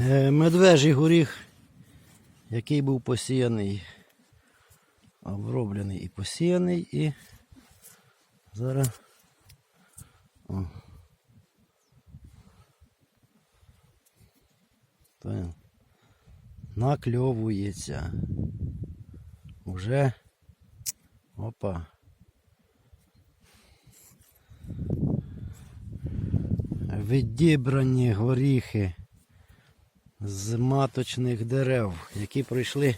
Е, Медвежий горіх, який був посіяний, оброблений і посіяний, і зараз о. Та, накльовується. Уже опа. Відібрані горіхи з маточних дерев, які пройшли.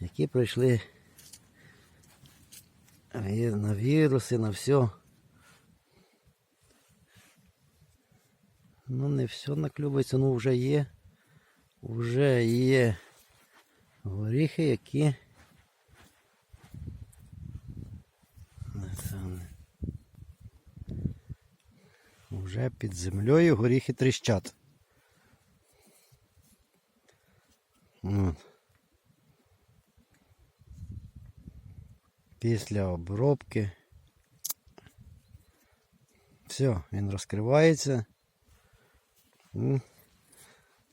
Які пройшли на віруси, на все. Ну, не все наклюбується, ну вже є. Вже є горіхи, які. Не, це не. Вже під землею горіхи тріщать. Після обробки. Все, він розкривається.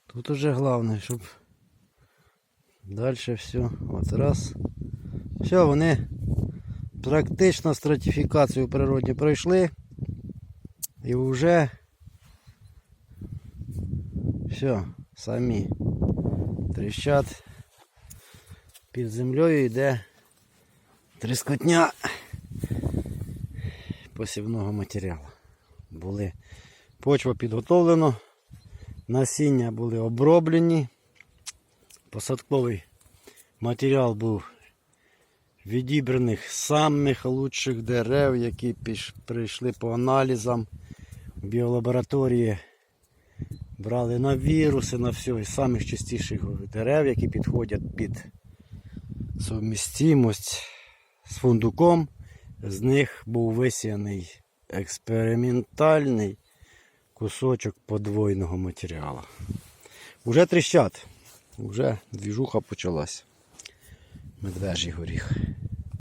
Тут уже головне, щоб далі все. От раз. Все, вони практично стратифікацію природні пройшли. І вже все, самі тріщать. Під землею йде тріскотня посівного матеріалу. Були почва підготовлена, насіння були оброблені, посадковий матеріал був відібраних самих лучших дерев, які прийшли по аналізам біолабораторії. Брали на віруси, на все, із самих чистіших дерев, які підходять під совмістимость з фундуком. З них був висіяний експериментальний кусочок подвойного матеріалу. Уже тріщать, вже двіжуха почалась. Медвежий горіх.